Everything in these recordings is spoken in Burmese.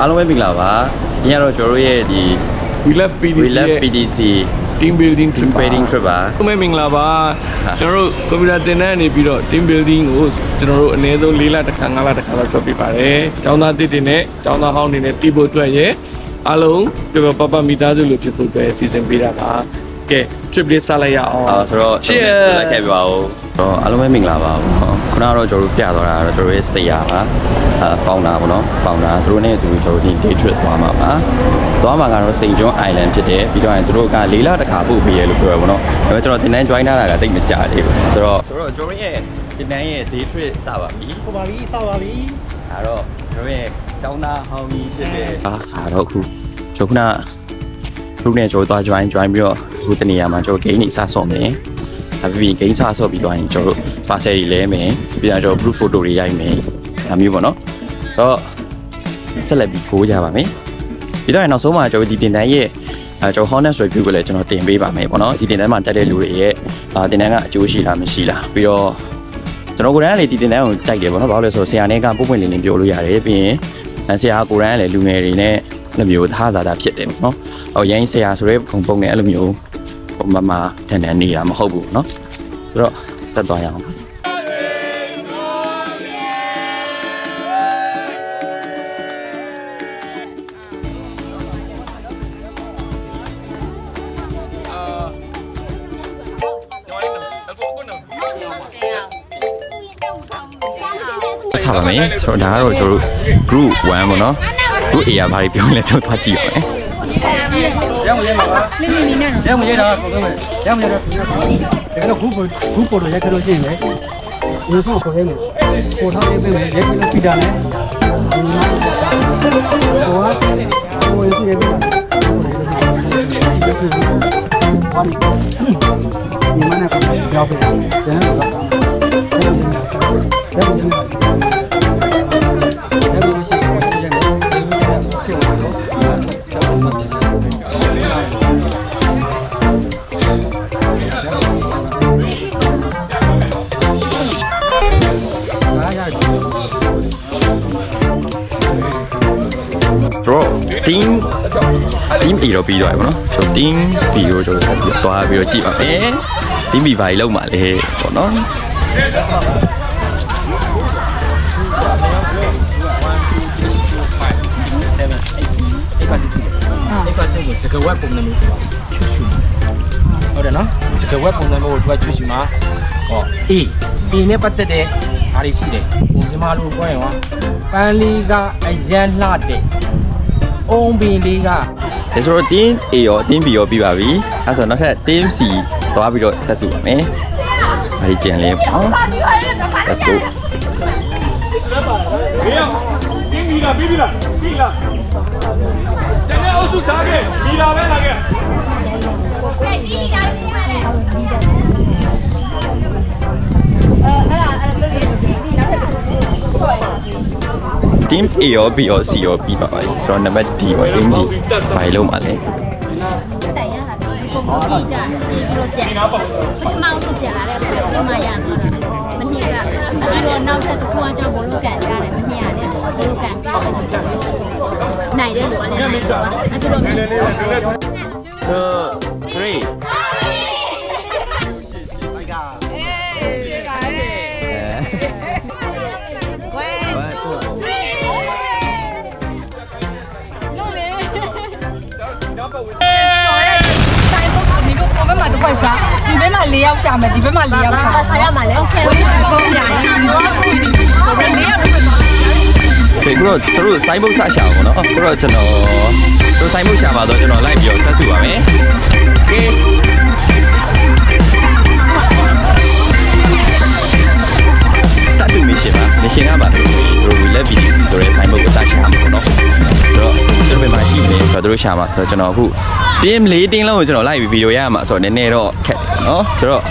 အားလုံးပဲမင်္ဂလာပါဒီကတော့ကျွန်တော်တို့ရဲ့ဒီ We love PDC We Love ရဲ့ PDC team building trip ပါ trading trip ပါခုမဲ့မင်္ဂလာပါဟာကျွန်တော်တို့ကွန်ပျူတာသင်တန်းနေပြီးတော့ team building ကိုကျွန်တော်တို့အနည်းဆုံး၄လတစ်ခါ၅လတစ်ခါတော့ထွက်ပြပါတယ်။ကျောင်းသားတစ်တွေနဲ့ကျောင်းသားဟောင်းတွေနဲ့တီးဖို့အတွက်ရဲ့အားလုံးပြပပပမိသားစုလိုဖြစ်ဖို့အတွက်စီစဉ်ပေးတာပါ။ကဲ trip လေးစလိုက်ရအောင်အာဆိုတော့ Cheers လိုက်ခဲ့ပြပါဦး တော့အားလုံးပဲမင်္ဂလာပါဘူးခုနကတော့ကျွန်တော်တို့ပြသွားတာကတော့ကျွန်တော်တို့ရဲ့ဆရာပါအာဖောင်နာပေါ့နော်ဖောင်နာသူတို့နဲ့အတူကျွန်တော်တို့ဒီ day trip သွားမှာပါသွားမှာကတော့စိန်ကျွန်း island ဖြစ်တယ်ပြီးတော့ရင်သူတို့ကလေးလတစ်ခါပို့ပေးရလို့ပြောရပါတော့ဒါပေမဲ့ကျွန်တော်တင်တန်း join ထားတာကတိတ်မကြသေးဘူးဆိုတော့ဆိုတော့ကျွန်တော်ရဲ့တင်တန်းရဲ့ day trip စပါပြီဟုတ်ပါပြီစောက်ပါပြီအဲ့တော့ကျွန်တော်ရဲ့ကျောင်းသားဟောင်းကြီးဖြစ်တဲ့အာအဲ့တော့အခုကျွန်တော်ခုနလူနဲ့ကျွန်တော်သွား join join ပြီးတော့အခုတနေရာမှာကျွန်တော် game နေစဆော့မယ်။ ဒါပြီး game စဆော့ပြီးသွားရင်ကျွန်တော်တို့ parcel တွေလဲမယ်။ပြီးတော့ကျွန်တော် group photo တွေရိုက်မယ်။ဒါမျိုးပေါ့နော်။တော့ဆက်လက်ပြီးကိုးကြပါမယ်။ပြီးတော့နောက်ဆုံးမှာကျွန်တော်ဒီတင်တန်းရဲ့အဲကျွန်တော် honest review ကိုလည်းကျွန်တော်တင်ပေးပါမယ်ပေါ့နော်။ဒီတင်တန်းမှာတက်တဲ့လူတွေရဲ့အာတင်တန်းကအကျိုးရှိလားမရှိလား။ပြီးတော့ကျွန်တော်ကိုယ်တိုင်ကလေဒီတင်တန်းကိုကြိုက်တယ်ပေါ့နော်။ဘာလို့လဲဆိုတော့ဆရာနဲ့ကပုံပွင့်လင်းလင်းပြောလို့ရတယ်ပြီးရင်အဲဆရာကိုယ်တိုင်ကလည်းလူငယ်တွေနဲ့အဲ့လိုမျိုးထားစားတာဖြစ်တယ်ပေါ့နော်။ဟိုရိုင်းဆရာဆိုတဲ့ပုံပုံနဲ့အဲ့လိုမျိုး ဟိုမမထန်ထန်နေတာမဟုတ်ဘူးเนาะဆိုတော့ဆက်သွားရအောင်ဆက်ပါမယ်ဆိုတော့ဒါကတော့ကျွန်တော်တို့ group 1ပေါ့နော် group A ကဘာတွေပြောလဲကျွန်တော်သွားကြည့်အောင် မယ်ရမရတာပုံစံမဲ့ရမရတာဒါကတော့ group group ပေါ်တော့ရက်ခလို့ရှိရင်လေဒီဆောင်ခေါ်ရဲမယ်ပေါ်ထားရေးပေးမယ်ရက်ခလို့ပြတာလေဟိုကဟိုရေးရေးပေးပါဒီမနက်ကကြောက်ပြတယ်ကျန်တော့ကဒါဘူးဒါ ကျွန်တော် team team A တော့ပြီးသွားပြီပေါ့နော်ကျွန်တော် team B ကိုကျွန်တော်ဆက်ပြီးတော့သွားပြီးတော့ကြည့်ပါမယ် team B ဘာကြီးလောက်မှလဲပေါ့နော်အဲ့ပါစင်ကိုစကဝက်ပုံစံမျိုးပေါ့ချွတ်ချွတ်ဟုတ်တယ်နော်စကဝက်ပုံစံမျိုးကိုသူကချွတ်ချွတ်မှာဟော A A နဲ့ပတ်သက်တဲ့အားတွေရှိတယ်ဟိုမြန်မာလိုပြောရင်ဟောပန်းလေးကအရန်လှတဲ့ အုံးပင်လေးကဒါဆိုတော့ team A ရော team B ရောပြီးပါပြီအဲဆိုတော့နောက်ထပ် team C သွားပြီးတော့ဆက်စုပါမယ်ဘာကြီးကြံလဲပေါ့နော် let's go ဘေးအောင်တင်းပြီလားပြီးပြီလားပြီးလားကျန်တဲ့အုပ်စုထားခဲ့ပြီလားပဲလာခဲ့ team A ရော B ရော C ရောပြီးပါပါပြီဆိုတော့နံပါတ် D ရော team D ဘာကြီးလောက်မှလဲတိုင်ရတာပုံပုံကြဒီလိုပြန်ပထမဆုံးပြန်လာတဲ့ပုံဒီမှာရမှာမနေ့ကပြီးတော့နောက်ဆက်တစ်ခုအကြောင်းဘလို့ကန်ကြတယ်မနေ့ကလည်းဘလို့ကန်ပြီးတော့နိုင်တဲ့လူကလည်းနိုင်တော့အဲ့လိုမျိုး2 3 က်မှာတစ်ခွက်ရှာဒီဘက်မှာ၄ယောက်ရှာမယ်ဒီဘက်မှာ၄ယောက်ရှာ ဆာရမှာလဲโอเค ဘုံညာရင်တော့ကိုဒီဘယ်၄ယောက်ပဲ ဒီကတော့သူတို့စိုင်းဘုတ်ဆက်ရှာပါတော့အခုတော့ကျွန်တော်သူစိုင်းဘုတ်ရှာပါတော့ကျွန်တော်လိုက်ပြီးတော့ဆက်စုပါမယ်ကဲစတူမီရှင်ပါမရှင်ကပါသူတို့ဝီလက်ဘီဆိုရဲစိုင်းဘုတ်ကိုဆက်ရှာမှာပေါ့နော်ဆိုတော့သူတို့ဘယ်မှာရှိနေဆိုတော့သူတို့ရှာမှာဆိုတော့ကျွန်တော်အခု team ၄ team လုံးကိုကျွန်တော်လိုက်ပြီးဗီဒီယိုရရမှာဆိုတော့နည်းနည်းတော့ခက်တယ်နော်ဆိုတော့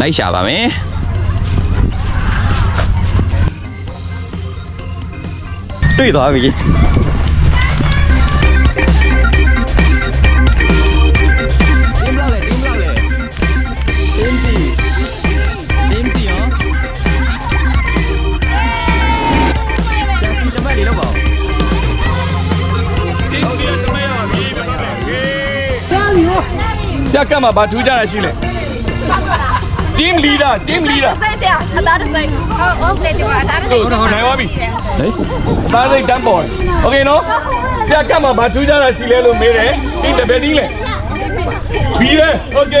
လိုက်ရှာပါမယ်တွေ့သွားပြီတ ဆရာကမှာဘာထူးကြတာရှိလဲ team leader team leader စိတ်ဆရာအသားတစ်စိတ်ဟုတ်ဟုတ်တယ်ဒီမှာအသားတစ်စိတ် ဟုတ်ဟုတ်နိုင်ပါပြီ ဟေး အသားစိတ်တန်းပေါ်တယ်โอเคနော်ဆရာကမှာဘာထူးကြတာရှိလဲလို့မေးတယ်ဒီတပည့်ဒီလဲဘီလေโอเค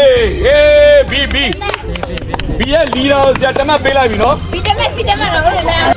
ဟေးဘီဘီဘီရဲ့ leader ကိုဆရာတမတ်ပေးလိုက်ပြီနော် ဒီတက်မဲ့စီတက်မဲ့တော့ဟုတ်တယ်လား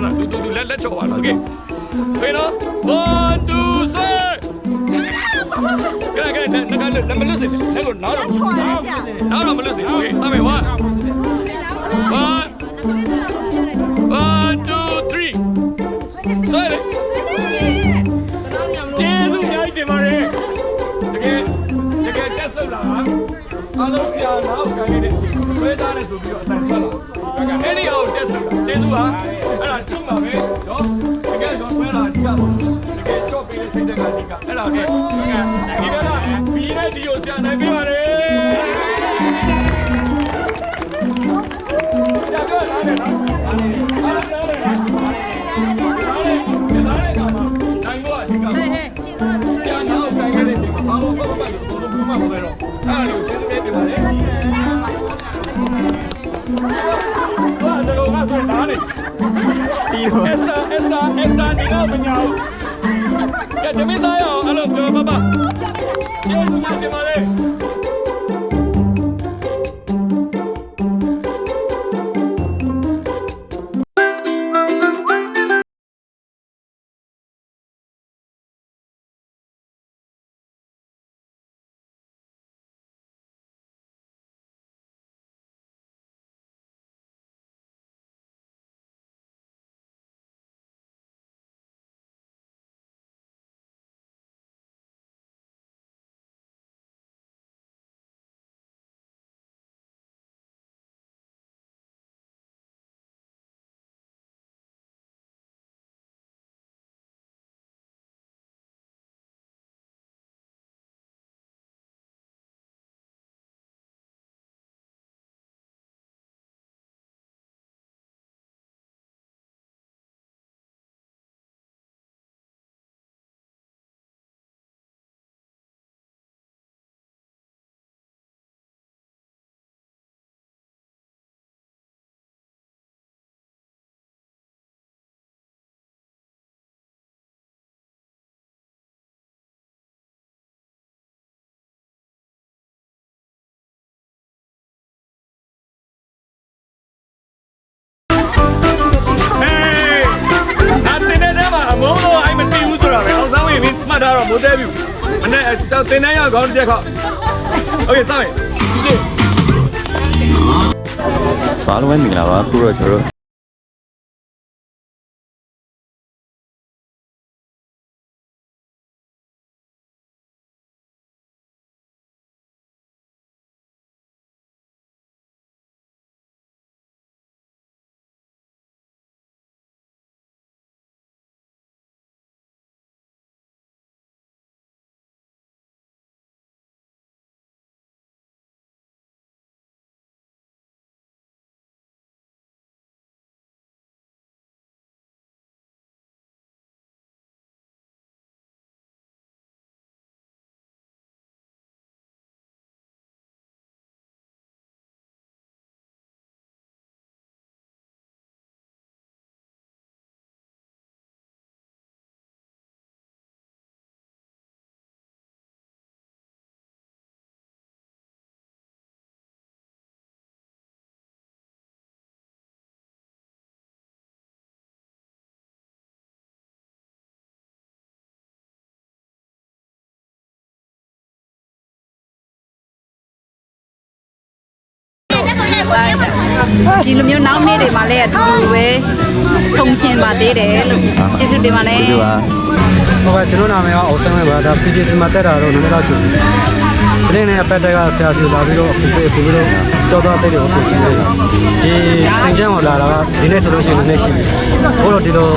ပြန်စားပြန်စားတူတူတူလက်လက်ချော်ပါလားโอเคဖေးနော်1 2 3ကဲကဲနကနမလို့စေလက်ကိုနောက်တော့ ချော်ရတယ်ဆရာ နောက်တော့မလို့စေโอเคစမယ်1 1 One, two, three. ဆွဲလေကျေးဇူးအများကြီးတင်ပါတယ်တကယ်တကယ် test လုပ်လာတာအားလုံးဆရာနားကိုခိုင်းနေတဲ့အချိန်ဆွဲသားနဲ့ဆိုပြီးတော့အတန်ထွက်လာအဲ့ဒီအောင် test လုပ်တာကျေးဇူးပါအဲ့ဒါကြည့်ပါ ဓိကပေါ့တကယ်ချော့ပေးတဲ့စိတ်ဓာတ်ကအဓိကအဲ့ဒါကဒီကလာဘီနဲ့ဒီကိုဆရာနိုင်ပေးပါတ တီရောအက်စတာအက်စတာအက်စတာဒီတော့မညာဘူးကဲတမင်းစားရအောင်အဲ့လိုပြောပါပါကျေးဇူးတင်ပါတ မှတ်ထားတော့မိုးတဲပြီမနေ့တင်းတဲ့ရောက်ခေါင်းတစ်ချက်ခောက်โอเคစမယ်ဒီ အားလုံးပဲမင်္ဂလာပါခုတော့ကျွန်တော်တို့ ဒီလိုမျိုးနောက်နေ့တွေမှာလည်းအတူတူပဲဆုံးဖြင်ပါသေးတယ်လို့ကျေးဇူးတင်ပါတယ်ကျေးဇူးပါဟုတ်ကဲ့ကျွန်တော်နာမည်ကအောင်ဆန်းဝဲပါဒါ PGC မှာတက်တာတော့နည်းနည်းတော့ကျွန်း ဒီနေ့နဲ့ပတ်တက်ကဆရာစီလာပြီးတော့အခုပေးအခုပြီးတော့ကြောက်တော့တဲ့တွေကိုပြင်ပေးတာဒီစင်ချမ်းကိုလာတာကဒီနေ့ဆိုလို့ရှိရင်လည်းရှိပြီဘို့တော့ဒီလို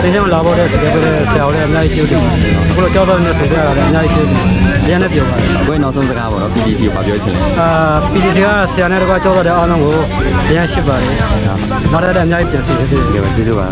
စင်ချမ်းကိုလာဖို့တဲ့ဆရာပေးတဲ့ဆရာကိုလည်းအများကြီးကျေးဇူးတင်ပါတယ်အခုတော့ကြောက်တော့နဲ့ဆိုကြတာလည်းအများကြီးကျေးဇူးတင်အရင်လည်းပြောပါတယ်အခုနောက်ဆုံးစကားပေါ့နော် PDC ကိုပြောချင်တယ်အာ PGC ကဆရာနဲ့တကွာကြောက်တော့တဲ့အားလုံးကိုအရင်ရှိပါတယ်နောက်ထပ်လည်းအများကြီးပြန်စီသေးတယ်ကျေးဇူးပါ